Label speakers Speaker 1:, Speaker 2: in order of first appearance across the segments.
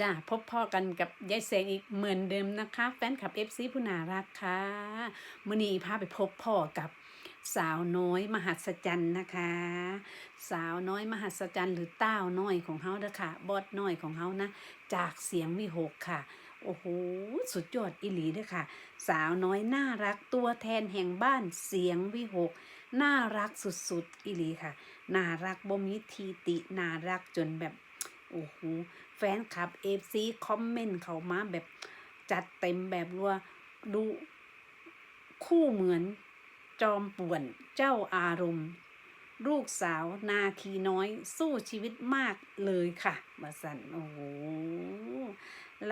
Speaker 1: จ้าพบพ่อกันกับยายแสงอีกเหมือนเดิมนะคะ แฟนคลับเอฟซีผู้น่ารักค่ะมื่อนี้พาไปพบพ่อกับสาวน้อยมหัศจรรย์นะคะ สาวน้อยมหัศจรรย์หรือเต้าน้อยของเฮาเด้อค่ะ บอดน้อยของเฮานะ จากเสียงวิหกค่ะ โอ้โห สุดยอดอิหลีเด้อค่ะ สาวน้อยน่ารักตัวแทนแห่งบ้านเสียงวิหก น่ารักสุดๆอิหลีค่ะ น่ารักบ่มีทีติ น่ารักจนแบบ โอ้โหแฟนคลับเอฟซีคอมเมนต์เขามาแบบจัดเต็มแบบว่าดูคู่เหมือนจอมป่วนเจ้าอารมณ์ ลูกสาวนาคีน้อยสู้ชีวิตมากเลยค่ะมาสันโอ้โห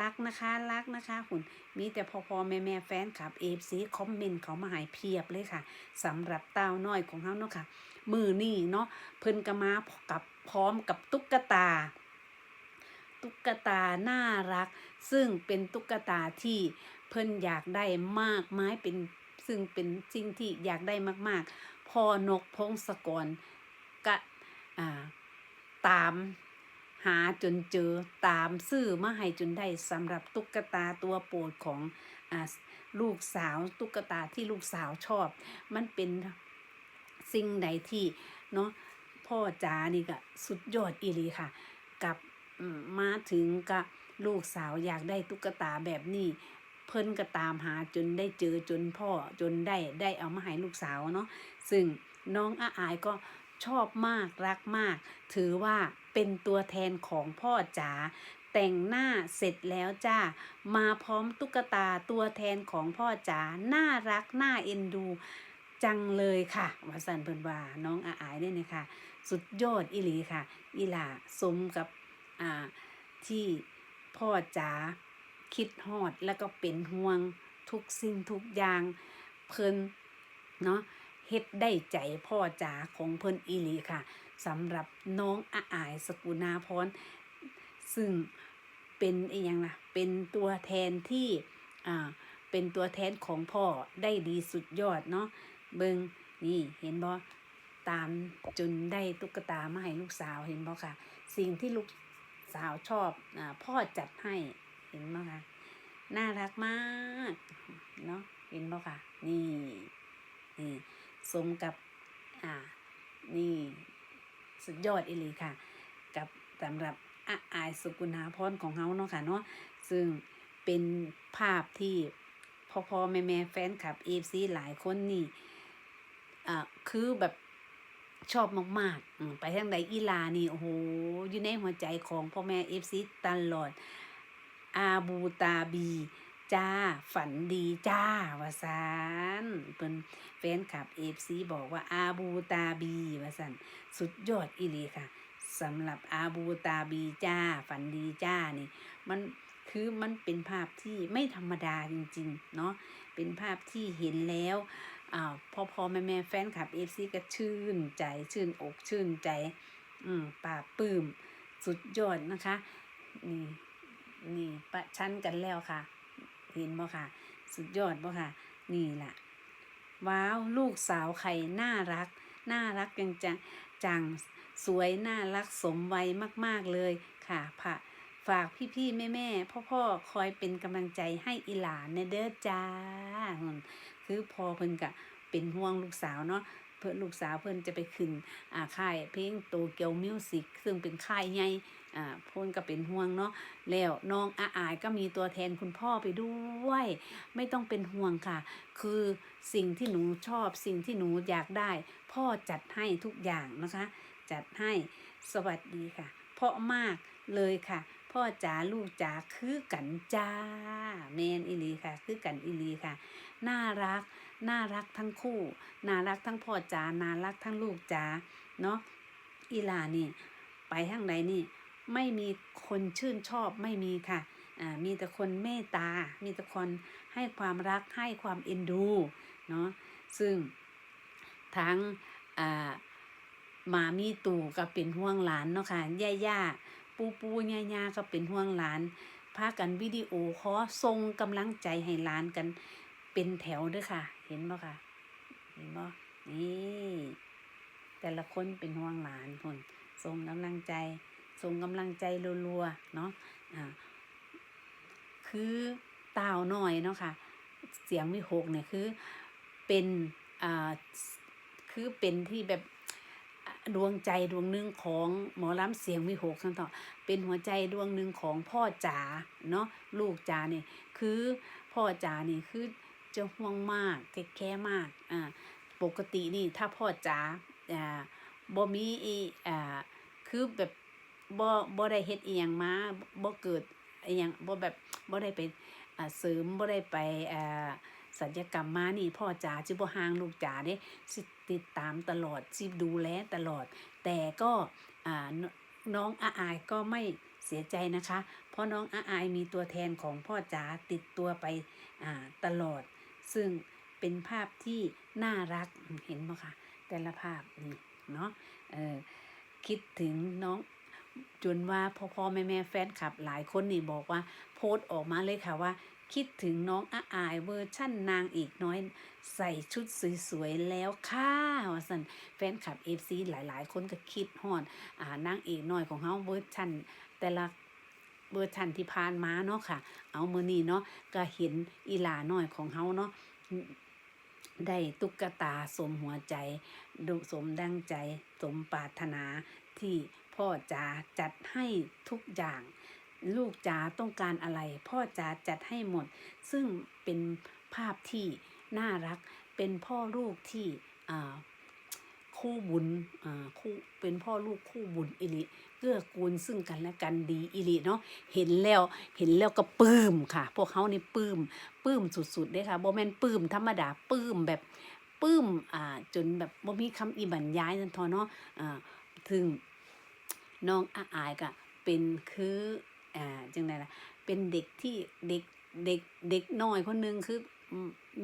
Speaker 1: รักนะคะรักนะคะคุณมีแต่พอพอแม่แม่แฟนคลับเอฟซีคอมเมนต์เขามาหายเพียบเลยค่ะสำหรับเต้าน้อยของเขาเนาะค่ะ มือนี่เนาะเพิ่นก็มากับพร้อมกับตุ๊กตา ตุ๊กตาน่ารัก ซึ่งเป็นตุ๊กตาที่เพิ่นอยากได้มากไม้เป็นซึ่งเป็นสิ่งที่อยากได้มาก ๆ พอนกพงศกรก็ตามหาจนเจอตามซื้อมาให้จนได้สำหรับตุ๊กตาตัวโปรดของอลูกสาวตุ๊กตาที่ลูกสาวชอบ มันเป็นสิ่งใดที่เนาะพ่อจ๋านี่ก็สุดยอดอีลีค่ะ กับ มาถึงกับลูกสาวอยากได้ตุ๊กตาแบบนี้ เพิ่นก็ตามหาจนได้เจอจนพ่อจนได้ได้เอามาให้ลูกสาวเนาะซึ่งน้องอาอายก็ชอบมากรักมาก ถือว่าเป็นตัวแทนของพ่อจ๋าแต่งหน้าเสร็จแล้วจ้า มาพร้อมตุ๊กตาตัวแทนของพ่อจ๋าน่ารักน่าเอ็นดู จังเลยค่ะวาสันเพิ่นว่าน้องอาอายเนี่ยนะคะสุดยอดอีหลีค่ะอีล่าสมกับ อ่า ที่พ่อจ๋าคิดฮอดแล้วก็เป็นห่วงทุกสิ่งทุกอย่างเพิ่นเนาะเฮ็ดได้ใจพ่อจ๋าของเพิ่นอีหลีค่ะสำหรับน้องอาอายสกุณาพรซึ่งเป็นอีหยังล่ะเป็นตัวแทนที่อ่าเป็นตัวแทนของพ่อได้ดีสุดยอดเนาะเบิงนี่เห็นบ่ตามจนได้ตุ๊กตามาให้ลูกสาวเห็นบ่ค่ะ สิ่งที่ลูก สาวชอบอพ่อจัดให้เห็นบ่คะน่ารักมากเนาะเห็นบ่ค่ะนี่นี่สมกับอ่านี่สุดยอดอีลีค่ะ กับสำหรับอาอายสุกุณาพรของเฮาเนาะค่ะเนาะซึ่งเป็นภาพที่พ่อพ่อแม่แม่แฟนคลับเอฟซีหลายคนนี่อ่าคือแบบ ชอบมากๆ ไปทางใดอีลานี่โอ้โหอยู่ในหัวใจของพ่อแม่เอฟซีตลอด อาบูตาบี จ้า ฝันดีจ้าวาซานเป็นแฟนคลับเอฟซีบอกว่าอาบูตาบีวาสันสุดยอดอีลีค่ะสำหรับอาบูตาบีจ้า ฝันดีจ้านี่ มันคือมันเป็นภาพที่ไม่ธรรมดาจริง ๆ เนาะเป็นภาพที่เห็นแล้ว อ่าวพอพอแม่แม่แฟนคลับเอฟซีก็ชื่นใจชื่นอกชื่นใจ อืมปลาปลื้ม สุดยอดนะคะ นี่นี่ประชันกันแล้วค่ะ เห็นบ่ค่ะ สุดยอดบ่ค่ะ นี่ล่ะ ว้าว ลูกสาวใครน่ารัก น่ารักจังจังจังสวยน่ารักสมวัยมาก ๆ เลยค่ะพะฝากพี่ๆแม่ๆพ่อๆคอยเป็นกำลังใจให้อีหลานในเด้อจ้า คือพอเพิ่นกะเป็นห่วงลูกสาวเนาะเพื่อนลูกสาวเพิ่นจะไปขึ้นอ่าค่ายเพลงโตเกียวมิวสิกซึ่งเป็นค่ายใหญ่อ่าเพ่นก็เป็นห่วงเนาะแล้วน้องอาอายก็มีตัวแทนคุณพ่อไปด้วย ไม่ต้องเป็นห่วงค่ะ คือสิ่งที่หนูชอบสิ่งที่หนูอยากได้ พ่อจัดให้ทุกอย่างนะคะ จัดให้สวัสดีค่ะ เพราะมากเลยค่ะ พ่อจ๋าลูกจ๋าคือกันจ้าแมนอิลีค่ะ คือกันอิลีค่ะ น่ารัก น่ารักทั้งคู่ น่ารักทั้งพ่อจ๋าน่ารักทั้งลูกจ๋าเนาะอีลานี่ ไปทางใดนี่ ไม่มีคนชื่นชอบไม่มีค่ะอ่ามีแต่คนเมตตา มีแต่คนให้ความรักให้ความเอ็นดูเนาะซึ่งทั้งมามีตู่ก็เป็นห่วงหลานเนาะค่ะย่าย่า ปูปูย่าย่าก็เป็นห่วงหลานพากันวิดีโอขอส่งกำลังใจให้หลานกัน เป็นแถวด้วยค่ะ เห็นบ่ค่ะ เห็นบ่นี่แต่ละคนเป็นห่วงหลานคนส่งกำลังใจส่งกำลังใจรัวๆเนาะอ่าคือเต้าน้อยเนาะค่ะ เสียงวิหกเนี่ยคือเป็นอ่าคือเป็นที่แบบ ดวงใจดวงหนึ่งของหมอลำเสียงวิหกทั้งต่อเป็นหัวใจดวงหนึ่งของพ่อจ๋าเนาะลูกจ๋าเนี่ยคือพ่อจ๋านี่คือจะห่วงมากแค่แค่มากอ่าปกตินี่ถ้าพ่อจ๋าอ่าบ่มีอีอ่าคือแบบบ่บ่ได้เฮ็ดอีหยังมาบ่เกิดอีหยังบ่แบบบ่ได้ไปอ่าเสริมบ่ได้ไปอ่า ศัลยกรรมมานี่พ่อจ๋าจิบห่างลูกจ๋าเด้สิติดตามตลอดสิบดูแลตลอด แต่ก็น้องอาอายก็ไม่เสียใจนะคะ เพราะน้องอาอายมีตัวแทนของพ่อจ๋าติดตัวไปตลอด ซึ่งเป็นภาพที่น่ารักเห็นบ่คะแต่ละภาพนี่เนาะคิดถึงน้องจนว่าพ่อพ่อแม่แม่แฟนคลับหลายคนนี่บอกว่าโพสต์ออกมาเลยค่ะว่า คิดถึงน้องอาอายเวอร์ชั่นนางเอกน้อย ใส่ชุดสวยๆแล้วค่ะว่าสันแฟนคลับเอฟซีหลายๆ คนก็คิดฮอดอ่านางเอกน้อยของเฮาเวอร์ชั่นแต่ละเวอร์ชันที่ผ่านมาเนาะค่ะ เอามือนี้เนาะก็เห็นอีลาน้อยของเฮาเนาะได้ตุ๊กตาสมหัวใจดุสมดังใจ สมปรารถนาที่พ่อจ๋าจัดให้ทุกอย่าง ลูกจ๋าต้องการอะไร พ่อจ๋าจัดให้หมด ซึ่งเป็นภาพที่น่ารักเป็นพ่อลูกที่คู่บุญคู่เป็นพ่อลูกคู่บุญอิริเกื้อกูลซึ่งกันและกันดีอิริเนาะเห็นแล้วเห็นแล้วก็ปลื้มค่ะ พวกเขานี่ปลื้มปลื้มสุดๆเลยค่ะโบแมนปลื้มธรรมดาปลื้มแบบปลื้มอ่าจนแบบบ่มีคำอีบรรยายนั่นทอเนาะอ่าถึงน้องอาอายก็เป็นคือ อ่าจังไดล่ะเป็นเด็กที่เด็กเด็กเด็กน้อยคนหนึ่งคือ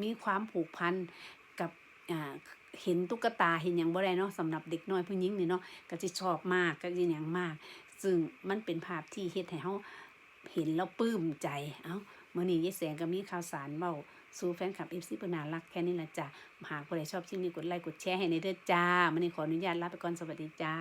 Speaker 1: มีความผูกพันกับอ่าเห็นตุ๊กตาเห็นอย่างบ่ได้เนาะสำหรับเด็กน้อยผู้หญิงนี่เนาะก็จะชอบมากก็จะอย่างมาก ซึ่งมันเป็นภาพที่เฮ็ดให้เฮาเห็นแล้วปลื้มใจเอ้ามื้อนี้ยายแสงก็มีข่าวสารเว้าสู่แฟนคลับ FC เพิ่นน่ารักแค่นี้ล่ะจ้ะหากผู้ใดชอบคลิปนี้กดไลค์กดแชร์ให้ในเด้อจ้ามื้อนี้ขออนุญาตลาไปก่อนสวัสดีจ้า